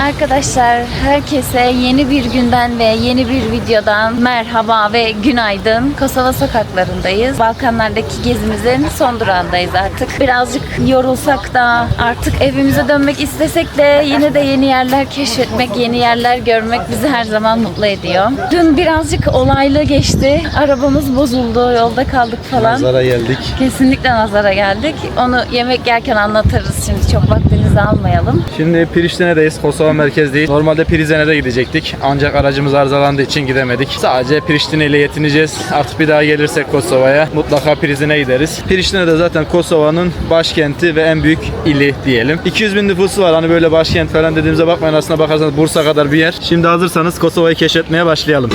Arkadaşlar herkese yeni bir günden ve yeni bir videodan merhaba ve günaydın. Kosova sokaklarındayız. Balkanlardaki gezimizin son durağındayız artık. Birazcık yorulsak da artık evimize dönmek istesek de yine de yeni yerler keşfetmek, yeni yerler görmek bizi her zaman mutlu ediyor. Dün birazcık olaylı geçti. Arabamız bozuldu, yolda kaldık falan. Nazara geldik. Kesinlikle nazara geldik. Onu yemek yerken anlatırız şimdi. Çok vaktinizi almayalım. Şimdi Priştine'deyiz. Kosova merkezdeyiz. Normalde Prizren'e gidecektik. Ancak aracımız arızalandığı için gidemedik. Sadece Priştine ile yetineceğiz. Artık bir daha gelirsek Kosova'ya mutlaka Prizren'e gideriz. Priştine de zaten Kosova'nın başkenti ve en büyük ili diyelim. 200 bin nüfusu var. Hani böyle başkent falan dediğimize bakmayın. Aslına bakarsanız Bursa kadar bir yer. Şimdi hazırsanız Kosova'yı keşfetmeye başlayalım.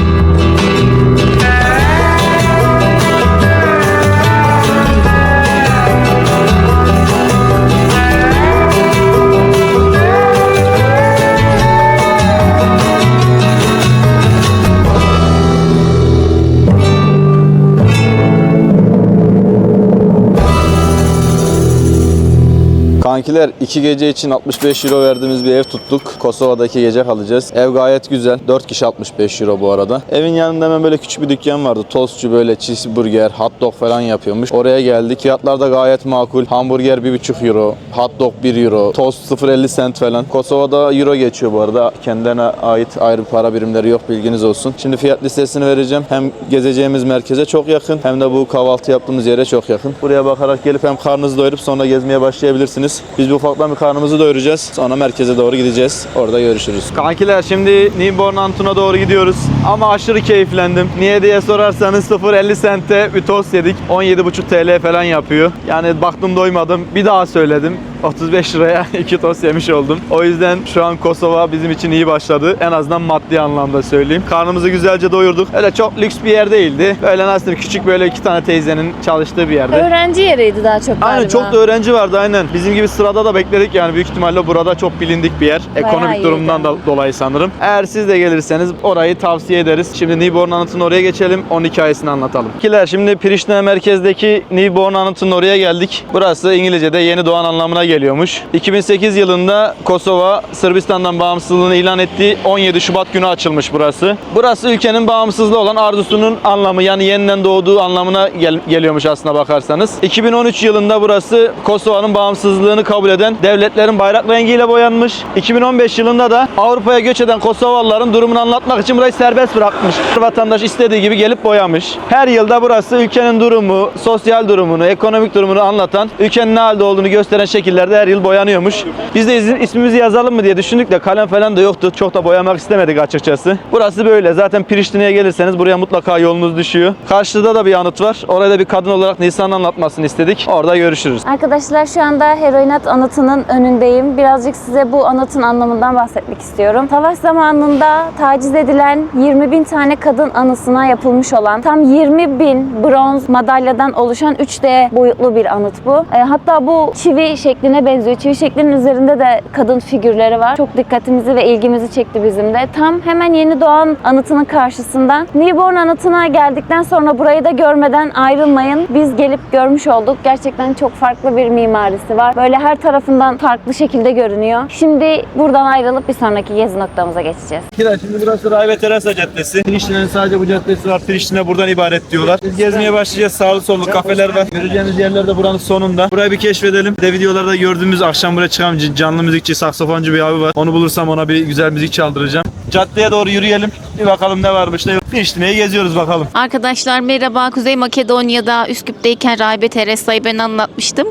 Kankiler iki gece için 65 euro verdiğimiz bir ev tuttuk. Kosova'daki gece kalacağız. Ev gayet güzel. 4 kişi 65 euro bu arada. Evin yanında hemen böyle küçük bir dükkan vardı. Tostçu böyle cheeseburger, hot dog falan yapıyormuş. Oraya geldik. Fiyatlar da gayet makul. Hamburger 1,5 euro, hot dog 1 euro, tost 0.50 cent falan. Kosova'da euro geçiyor bu arada. Kendilerine ait ayrı para birimleri yok bilginiz olsun. Şimdi fiyat listesini vereceğim. Hem gezeceğimiz merkeze çok yakın hem de bu kahvaltı yaptığımız yere çok yakın. Buraya bakarak gelip hem karnınızı doyurup sonra gezmeye başlayabilirsiniz. Biz bir ufaktan bir karnımızı doyuracağız. Sonra merkeze doğru gideceğiz. Orada görüşürüz. Kankiler şimdi Newborn Antun'a doğru gidiyoruz. Ama aşırı keyiflendim. Niye diye sorarsanız 0.50 sente bir tost yedik. 17,5 TL falan yapıyor. Yani baktım doymadım. Bir daha söyledim. 35 liraya iki tost yemiş oldum. O yüzden şu an Kosova bizim için iyi başladı. En azından maddi anlamda söyleyeyim. Karnımızı güzelce doyurduk. Öyle çok lüks bir yer değildi. Böyle nasıl küçük böyle iki tane teyzenin çalıştığı bir yerde. Öğrenci yeriydi daha çok galiba. Aynen çok da öğrenci vardı aynen. Bizim gibi sırada da bekledik yani büyük ihtimalle burada çok bilindik bir yer. Ekonomik iyiydi. durumdan da dolayı sanırım. Eğer siz de gelirseniz orayı tavsiye ederiz. Şimdi Newborn Anıtı'nın oraya geçelim. Onun hikayesini anlatalım. Kiler şimdi Priştine merkezdeki Newborn Anıtı'nın oraya geldik. Burası İngilizce'de yeni doğan anlamına geliyormuş. 2008 yılında Kosova Sırbistan'dan bağımsızlığını ilan ettiği 17 Şubat günü açılmış burası. Burası ülkenin bağımsızlığı olan arzusunun anlamı yani yeniden doğduğu anlamına gel- geliyormuş aslına bakarsanız. 2013 yılında burası Kosova'nın bağımsızlığını kabul eden devletlerin bayrak rengiyle boyanmış. 2015 yılında da Avrupa'ya göç eden Kosovalıların durumunu anlatmak için burayı serbest bırakmış. Vatandaş istediği gibi gelip boyamış. Her yılda burası ülkenin durumu, sosyal durumunu, ekonomik durumunu anlatan, ülkenin ne halde olduğunu gösteren şekillerde her yıl boyanıyormuş. Biz de ismimizi yazalım mı diye düşündük de kalem falan da yoktu. Çok da boyamak istemedik açıkçası. Burası böyle. Zaten Priştine'ye gelirseniz buraya mutlaka yolunuz düşüyor. Karşıda da bir anıt var. Oraya da bir kadın olarak Nisan'ın anlatmasını istedik. Orada görüşürüz. Arkadaşlar şu anda Heroinat anıtının önündeyim. Birazcık size bu anıtın anlamından bahsetmek istiyorum. Savaş zamanında taciz edilen 20 bin tane kadın anısına yapılmış olan tam 20 bin bronz madalyadan oluşan 3D boyutlu bir anıt bu. E, hatta bu çivi şekline benziyor. Çivi şeklinin üzerinde de kadın figürleri var. Çok dikkatimizi ve ilgimizi çekti bizim de. Tam hemen yeni doğan anıtının karşısından. Newborn anıtına geldikten sonra burayı da görmeden ayrılmayın. Biz gelip görmüş olduk. Gerçekten çok farklı bir mimarisi var. Böyle her tarafından farklı şekilde görünüyor. Şimdi buradan ayrılıp bir sonraki gezi noktamıza geçeceğiz. Şimdi burası Rahbe Terasa Caddesi. Priştine'nin sadece bu caddesi var. Priştine buradan ibaret diyorlar. Biz gezmeye başlayacağız. Sağlı sollu kafeler var. Göreceğiniz yerler de buranın sonunda. Burayı bir keşfedelim. De videolarda gördüğümüz akşam buraya çıkan canlı müzikçi, saksafoncu bir abi var. Onu bulursam ona bir güzel müzik çaldıracağım. Caddeye doğru yürüyelim. Bir bakalım ne varmış ne yok. Priştine'yi geziyoruz bakalım. Arkadaşlar merhaba. Kuzey Makedonya'da Üsküp'teyken Rahibe Teresa'yı ben anlatmıştım.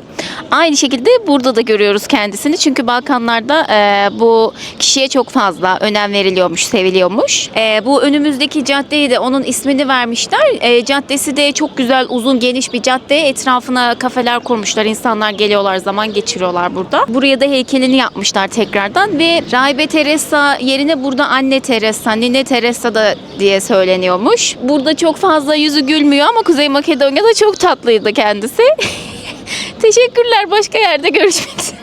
Aynı şekilde burada da görüyoruz kendisini. Çünkü Balkanlarda e, bu kişiye çok fazla önem veriliyormuş, seviliyormuş. E, bu önümüzdeki caddeyi de onun ismini vermişler. E, caddesi de çok güzel, uzun, geniş bir cadde. Etrafına kafeler kurmuşlar. İnsanlar geliyorlar, zaman geçiriyorlar burada. Buraya da heykelini yapmışlar tekrardan ve Rahibe Teresa yerine burada Anne Teresa, Nine Teresa da diye söyleniyormuş. Burada çok fazla yüzü gülmüyor ama Kuzey Makedonya'da çok tatlıydı kendisi. Teşekkürler. Başka yerde görüşmek üzere.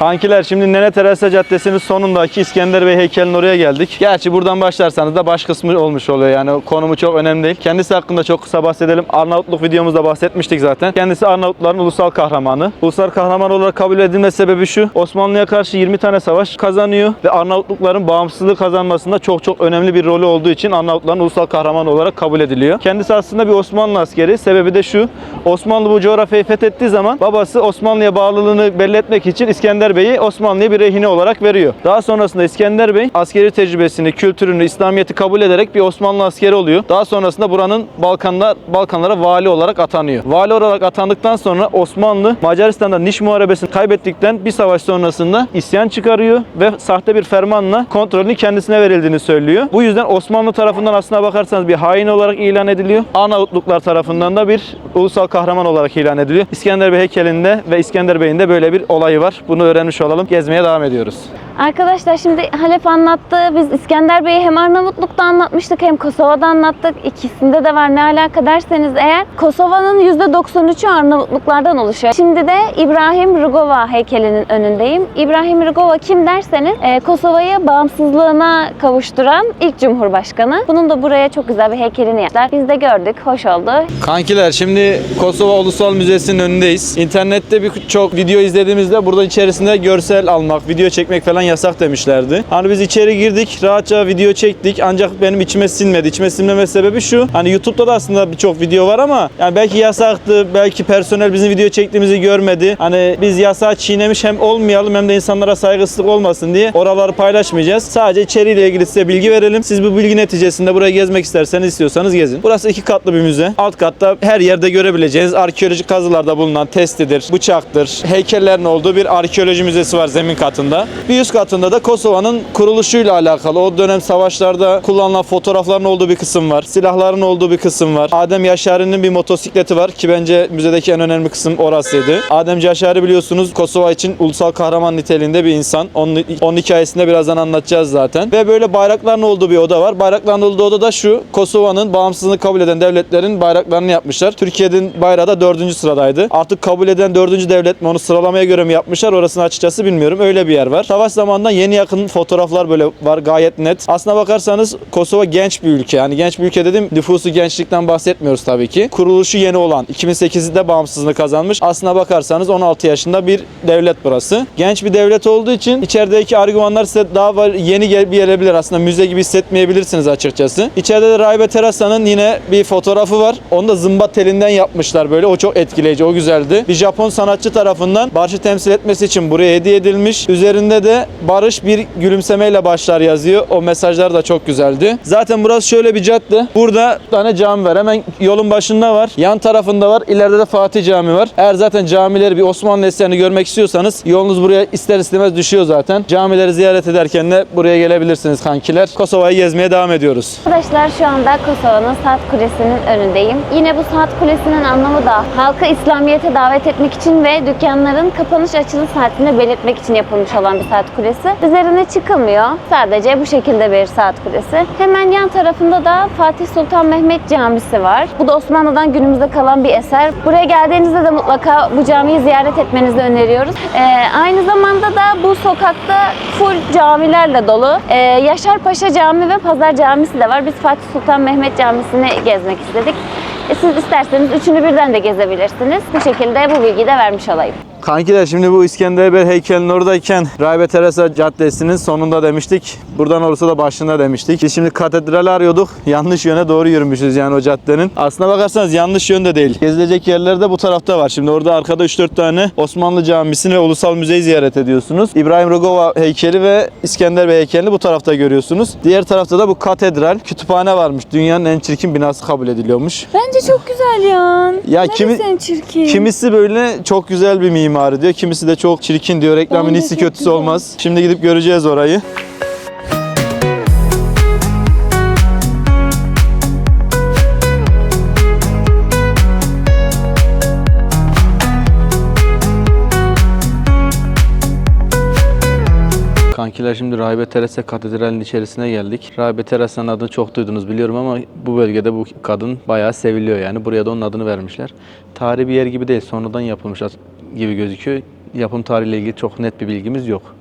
Kankiler şimdi Nene Teresa Caddesi'nin sonundaki İskender Bey heykelinin oraya geldik. Gerçi buradan başlarsanız da baş kısmı olmuş oluyor yani konumu çok önemli değil. Kendisi hakkında çok kısa bahsedelim. Arnavutluk videomuzda bahsetmiştik zaten. Kendisi Arnavutların ulusal kahramanı. Ulusal kahraman olarak kabul edilme sebebi şu. Osmanlı'ya karşı 20 tane savaş kazanıyor ve Arnavutlukların bağımsızlığı kazanmasında çok çok önemli bir rolü olduğu için Arnavutların ulusal kahramanı olarak kabul ediliyor. Kendisi aslında bir Osmanlı askeri. Sebebi de şu. Osmanlı bu coğrafyayı fethettiği zaman babası Osmanlı'ya bağlılığını belli etmek için İskender Bey'i Osmanlı'ya bir rehine olarak veriyor. Daha sonrasında İskender Bey askeri tecrübesini, kültürünü, İslamiyet'i kabul ederek bir Osmanlı askeri oluyor. Daha sonrasında buranın Balkanlar Balkanlara vali olarak atanıyor. Vali olarak atandıktan sonra Osmanlı Macaristan'da Niş Muharebesi'ni kaybettikten bir savaş sonrasında isyan çıkarıyor ve sahte bir fermanla kontrolünü kendisine verildiğini söylüyor. Bu yüzden Osmanlı tarafından aslına bakarsanız bir hain olarak ilan ediliyor. Arnavutluklar tarafından da bir ulusal kahraman olarak ilan ediliyor. İskender Bey heykelinde ve İskender Bey'in de böyle bir olayı var. Bunu öğrenmiş olalım. Gezmeye devam ediyoruz. Arkadaşlar şimdi Halep anlattı. Biz İskender Bey'i hem Arnavutluk'ta anlatmıştık hem Kosova'da anlattık. İkisinde de var ne alaka derseniz eğer Kosova'nın %93'ü Arnavutluklardan oluşuyor. Şimdi de İbrahim Rugova heykelinin önündeyim. İbrahim Rugova kim derseniz e, Kosova'yı bağımsızlığına kavuşturan ilk cumhurbaşkanı. Bunun da buraya çok güzel bir heykelini yaptılar. Biz de gördük. Hoş oldu. Kankiler şimdi Kosova Ulusal Müzesi'nin önündeyiz. İnternette birçok video izlediğimizde burada içerisinde görsel almak, video çekmek falan yasak demişlerdi. Hani biz içeri girdik, rahatça video çektik ancak benim içime sinmedi. İçime sinmeme sebebi şu. Hani YouTube'da da aslında birçok video var ama yani belki yasaktı, belki personel bizim video çektiğimizi görmedi. Hani biz yasağı çiğnemiş hem olmayalım hem de insanlara saygısızlık olmasın diye oraları paylaşmayacağız. Sadece içeriğiyle ilgili size bilgi verelim. Siz bu bilgi neticesinde buraya gezmek isterseniz istiyorsanız gezin. Burası iki katlı bir müze. Alt katta her yerde görebileceğiniz arkeolojik kazılarda bulunan testidir, bıçaktır, heykellerin olduğu bir arkeoloji müzesi var zemin katında. Bir üst katında da Kosova'nın kuruluşuyla alakalı o dönem savaşlarda kullanılan fotoğrafların olduğu bir kısım var. Silahların olduğu bir kısım var. Adem Yaşari'nin bir motosikleti var ki bence müzedeki en önemli kısım orasıydı. Adem Yaşari biliyorsunuz Kosova için ulusal kahraman niteliğinde bir insan. Onun, onun hikayesini birazdan anlatacağız zaten. Ve böyle bayrakların olduğu bir oda var. Bayrakların olduğu oda da şu. Kosova'nın bağımsızlığını kabul eden devletlerin bayraklarını yapmışlar. Türkiye'nin bayrağı da dördüncü sıradaydı. Artık kabul eden dördüncü devlet mi onu sıralamaya göre mi yapmışlar orasını açıkçası bilmiyorum. Öyle bir yer var. Savaş zamanından yeni yakın fotoğraflar böyle var gayet net. Aslına bakarsanız Kosova genç bir ülke. Yani genç bir ülke dedim nüfusu gençlikten bahsetmiyoruz tabii ki. Kuruluşu yeni olan 2008'de bağımsızlığını kazanmış. Aslına bakarsanız 16 yaşında bir devlet burası. Genç bir devlet olduğu için içerideki argümanlar size daha yeni gel- bir gelebilir. Aslında müze gibi hissetmeyebilirsiniz açıkçası. İçeride de Rahibe Terasa'nın yine bir fotoğrafı var. Onu da zımba telinden yapmışlar böyle. O çok etkileyici. O güzeldi. Bir Japon sanatçı tarafından barışı temsil etmesi için buraya hediye edilmiş. Üzerinde de barış bir gülümsemeyle başlar yazıyor. O mesajlar da çok güzeldi. Zaten burası şöyle bir cadde. Burada bir tane cami var. Hemen yolun başında var. Yan tarafında var. İleride de Fatih Camii var. Eğer zaten camileri bir Osmanlı eserini görmek istiyorsanız yolunuz buraya ister istemez düşüyor zaten. Camileri ziyaret ederken de buraya gelebilirsiniz kankiler. Kosova'yı gezmeye devam ediyoruz. Arkadaşlar şu anda Kosova'nın Saat Kulesi'nin önündeyim. Yine bu Saat Kulesi'nin anlamı da halkı İslamiyet'e davet etmek için ve dükkanların kapanış açılış saatini belirtmek için yapılmış olan bir saat kulesi. Üzerine çıkılmıyor. Sadece bu şekilde bir saat kulesi. Hemen yan tarafında da Fatih Sultan Mehmet Camisi var. Bu da Osmanlı'dan günümüzde kalan bir eser. Buraya geldiğinizde de mutlaka bu camiyi ziyaret etmenizi öneriyoruz. Ee, aynı zamanda da bu sokakta full camilerle dolu. Ee, Yaşar Paşa Camii ve Pazar Camisi de var. Biz Fatih Sultan Mehmet Camisi'ni gezmek istedik. E, siz isterseniz üçünü birden de gezebilirsiniz. Bu şekilde bu bilgiyi de vermiş olayım. Kankiler şimdi bu İskender Bey heykelinin oradayken Rahibe Teresa Caddesi'nin sonunda demiştik. Buradan olursa da başında demiştik. Biz şimdi katedrali arıyorduk. Yanlış yöne doğru yürümüşüz yani o caddenin. Aslına bakarsanız yanlış yönde değil. Gezilecek yerler de bu tarafta var. Şimdi orada arkada 3-4 tane Osmanlı Camisi'ni ve Ulusal Müzeyi ziyaret ediyorsunuz. İbrahim Rugova heykeli ve İskender Bey heykelini bu tarafta görüyorsunuz. Diğer tarafta da bu katedral, kütüphane varmış. Dünyanın en çirkin binası kabul ediliyormuş. Bence çok güzel ya. Ya kimi, çirkin? Kimisi böyle çok güzel bir mimari diyor. Kimisi de çok çirkin diyor. Reklamın iyisi kötüsü olmaz. Şimdi gidip göreceğiz orayı. Kankiler şimdi Rahibe Teresa Katedrali'nin içerisine geldik. Rahibe Teresa'nın adını çok duydunuz biliyorum ama bu bölgede bu kadın bayağı seviliyor yani. Buraya da onun adını vermişler. Tarihi bir yer gibi değil, sonradan yapılmış gibi gözüküyor. yapım tarihiyle ilgili çok net bir bilgimiz yok.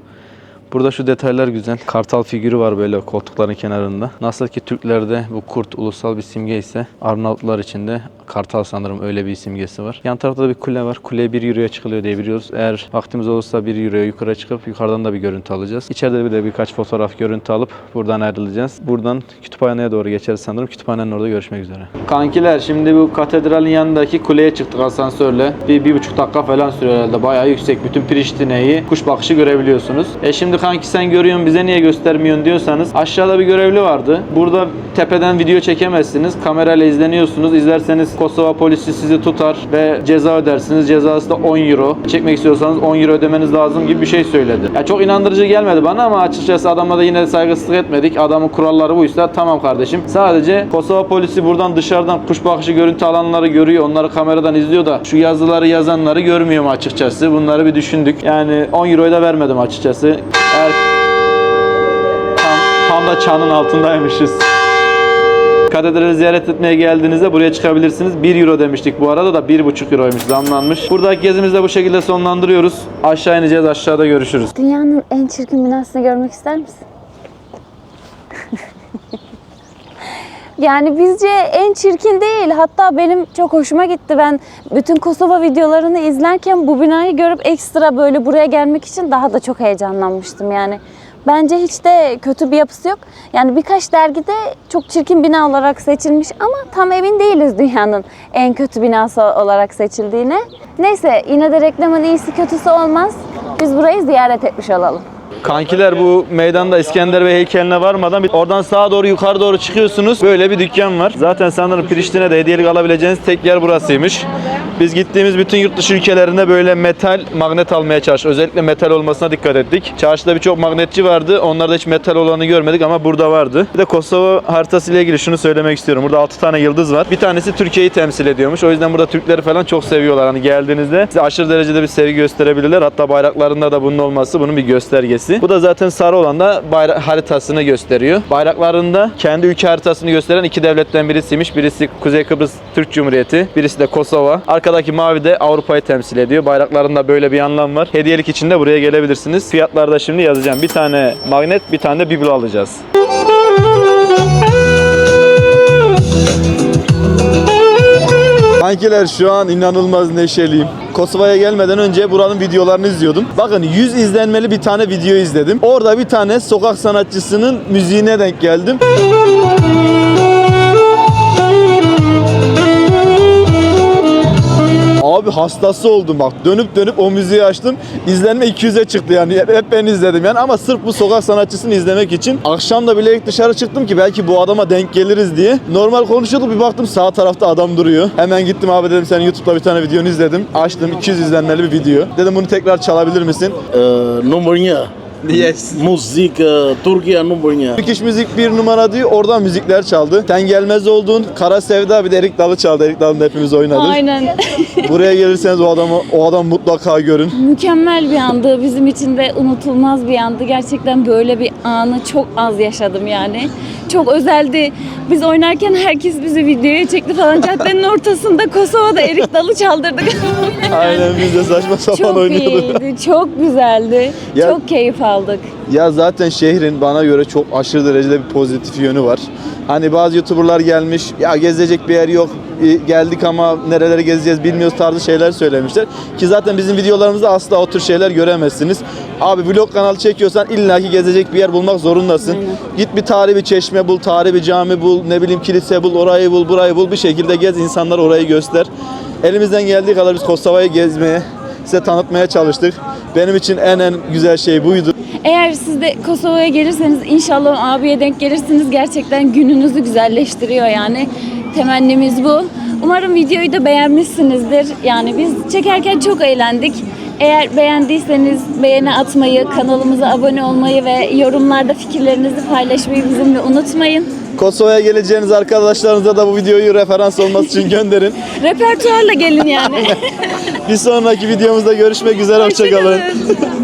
Burada şu detaylar güzel. Kartal figürü var böyle koltukların kenarında. Nasıl ki Türklerde bu kurt ulusal bir simge ise Arnavutlar için de kartal sanırım öyle bir simgesi var. Yan tarafta da bir kule var. Kuleye 1 euroya çıkılıyor diye biliyoruz. Eğer vaktimiz olursa 1 euroya yukarı çıkıp yukarıdan da bir görüntü alacağız. İçeride bir de birkaç fotoğraf görüntü alıp buradan ayrılacağız. Buradan kütüphaneye doğru geçeriz sanırım. Kütüphanenin orada görüşmek üzere. Kankiler şimdi bu katedralin yanındaki kuleye çıktık asansörle. Bir, bir buçuk dakika falan sürüyor herhalde. Bayağı yüksek. Bütün Priştine'yi kuş bakışı görebiliyorsunuz. E şimdi kanki sen görüyorsun bize niye göstermiyorsun diyorsanız aşağıda bir görevli vardı. Burada tepeden video çekemezsiniz. Kamerayla izleniyorsunuz. İzlerseniz Kosova polisi sizi tutar ve ceza ödersiniz. Cezası da 10 euro. Çekmek istiyorsanız 10 euro ödemeniz lazım gibi bir şey söyledi. Ya çok inandırıcı gelmedi bana ama açıkçası adama da yine saygısızlık etmedik. Adamın kuralları buysa tamam kardeşim. Sadece Kosova polisi buradan dışarıdan kuş bakışı görüntü alanları görüyor. Onları kameradan izliyor da şu yazıları yazanları görmüyor mu açıkçası? Bunları bir düşündük. Yani 10 euroyu da vermedim açıkçası. Eğer tam, tam da çanın altındaymışız. Katedrali ziyaret etmeye geldiğinizde buraya çıkabilirsiniz. 1 euro demiştik bu arada da 1,5 euroymuş zamlanmış. Buradaki gezimizi de bu şekilde sonlandırıyoruz. Aşağı ineceğiz aşağıda görüşürüz. Dünyanın en çirkin binasını görmek ister misin? Yani bizce en çirkin değil. Hatta benim çok hoşuma gitti. Ben bütün Kosova videolarını izlerken bu binayı görüp ekstra böyle buraya gelmek için daha da çok heyecanlanmıştım yani. Bence hiç de kötü bir yapısı yok. Yani birkaç dergide çok çirkin bina olarak seçilmiş ama tam emin değiliz dünyanın en kötü binası olarak seçildiğine. Neyse yine de reklamın iyisi kötüsü olmaz. Biz burayı ziyaret etmiş olalım. Kankiler bu meydanda İskender Bey heykeline varmadan bir oradan sağa doğru yukarı doğru çıkıyorsunuz. Böyle bir dükkan var. Zaten sanırım Priştine'de hediyelik alabileceğiniz tek yer burasıymış. Biz gittiğimiz bütün yurt dışı ülkelerinde böyle metal magnet almaya çalıştık. Özellikle metal olmasına dikkat ettik. Çarşıda birçok magnetçi vardı. Onlarda hiç metal olanı görmedik ama burada vardı. Bir de Kosova haritası ile ilgili şunu söylemek istiyorum. Burada 6 tane yıldız var. Bir tanesi Türkiye'yi temsil ediyormuş. O yüzden burada Türkleri falan çok seviyorlar. Hani geldiğinizde size aşırı derecede bir sevgi gösterebilirler. Hatta bayraklarında da bunun olması bunun bir göstergesi. Bu da zaten sarı olan da bayrak haritasını gösteriyor. Bayraklarında kendi ülke haritasını gösteren iki devletten birisiymiş. Birisi Kuzey Kıbrıs Türk Cumhuriyeti, birisi de Kosova. Arkadaki mavi de Avrupa'yı temsil ediyor. Bayraklarında böyle bir anlam var. Hediyelik için de buraya gelebilirsiniz. Fiyatları da şimdi yazacağım. Bir tane magnet, bir tane de biblo alacağız. Kankiler şu an inanılmaz neşeliyim. Kosova'ya gelmeden önce buranın videolarını izliyordum. Bakın 100 izlenmeli bir tane video izledim. Orada bir tane sokak sanatçısının müziğine denk geldim. Abi hastası oldum bak. Dönüp dönüp o müziği açtım. İzlenme 200'e çıktı yani. Hep, ben izledim yani ama sırf bu sokak sanatçısını izlemek için akşam da bilerek dışarı çıktım ki belki bu adama denk geliriz diye. Normal konuşuyorduk bir baktım sağ tarafta adam duruyor. Hemen gittim abi dedim senin YouTube'da bir tane videonu izledim. Açtım 200 izlenmeli bir video. Dedim bunu tekrar çalabilir misin? Uh, nomornya Yes. musik uh, Turkiye nomornya Turkish müzik bir numara diyor. Oradan müzikler çaldı. Sen gelmez oldun. Kara Sevda bir de Erik Dalı çaldı. Erik Dalı'nda hepimiz oynadık. Aynen. Buraya gelirseniz o adamı o adam mutlaka görün. Mükemmel bir andı. Bizim için de unutulmaz bir andı. Gerçekten böyle bir anı çok az yaşadım yani. Çok özeldi. Biz oynarken herkes bizi videoya çekti falan. Caddenin ortasında Kosova'da erik dalı çaldırdık. Aynen biz de saçma sapan çok oynuyorduk. iyiydi. Çok güzeldi. Ya- Çok keyif aldık. Ya zaten şehrin bana göre çok aşırı derecede bir pozitif yönü var. Hani bazı YouTuber'lar gelmiş, ya gezecek bir yer yok, e, geldik ama nereleri gezeceğiz bilmiyoruz tarzı şeyler söylemişler. Ki zaten bizim videolarımızda asla o tür şeyler göremezsiniz. Abi vlog kanalı çekiyorsan illaki gezecek bir yer bulmak zorundasın. Git bir tarihi bir çeşme bul, tarihi cami bul, ne bileyim kilise bul, orayı bul, burayı bul. Bir şekilde gez, insanlara orayı göster. Elimizden geldiği kadar biz Kosova'yı gezmeye, size tanıtmaya çalıştık. Benim için en en güzel şey buydu. Eğer siz de Kosova'ya gelirseniz inşallah abiye denk gelirsiniz. Gerçekten gününüzü güzelleştiriyor yani. Temennimiz bu. Umarım videoyu da beğenmişsinizdir. Yani biz çekerken çok eğlendik. Eğer beğendiyseniz beğeni atmayı, kanalımıza abone olmayı ve yorumlarda fikirlerinizi paylaşmayı bizimle unutmayın. Kosova'ya geleceğiniz arkadaşlarınıza da bu videoyu referans olması için gönderin. Repertuarla gelin yani. Bir sonraki videomuzda görüşmek üzere. Hoşçakalın. Hoşçakalın.